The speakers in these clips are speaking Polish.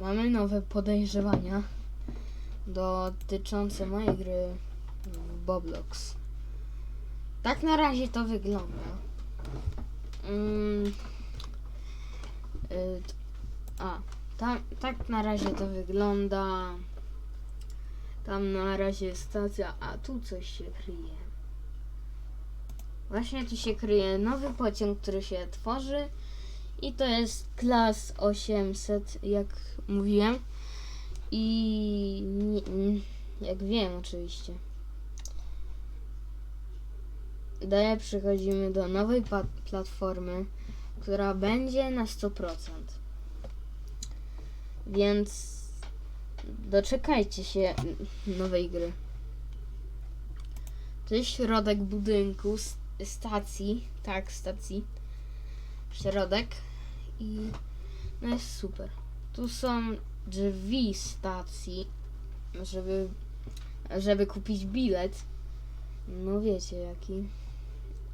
mamy nowe podejrzewania dotyczące mojej gry Boblox. Tak na razie to wygląda. Mm, y, a, tam, tak na razie to wygląda. Tam na razie jest stacja, a tu coś się kryje. Właśnie tu się kryje nowy pociąg, który się tworzy. I to jest klas 800, jak mówiłem. I nie, jak wiem, oczywiście. Dalej przechodzimy do nowej platformy, która będzie na 100%. Więc doczekajcie się nowej gry. To jest środek budynku, stacji, tak, stacji. Środek i no jest super. Tu są drzwi stacji, żeby, żeby kupić bilet. No wiecie jaki.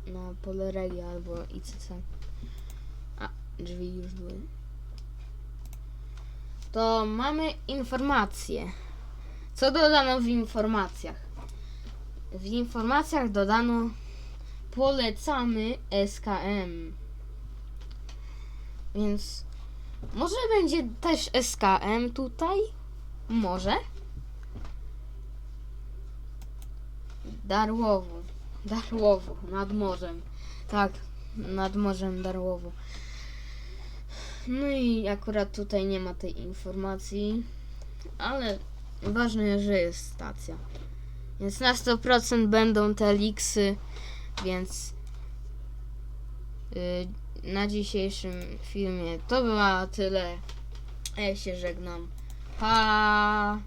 Na Poleregi albo ICC. A, drzwi już były. To mamy informacje. Co dodano w informacjach? W informacjach dodano polecamy SKM. Więc może będzie też SKM tutaj? Może? Darłowu. Darłowu, nad morzem. Tak, nad morzem Darłowu. No i akurat tutaj nie ma tej informacji, ale ważne, że jest stacja. Więc na 100% będą te liksy, więc na dzisiejszym filmie to była tyle. Ja się żegnam. Pa!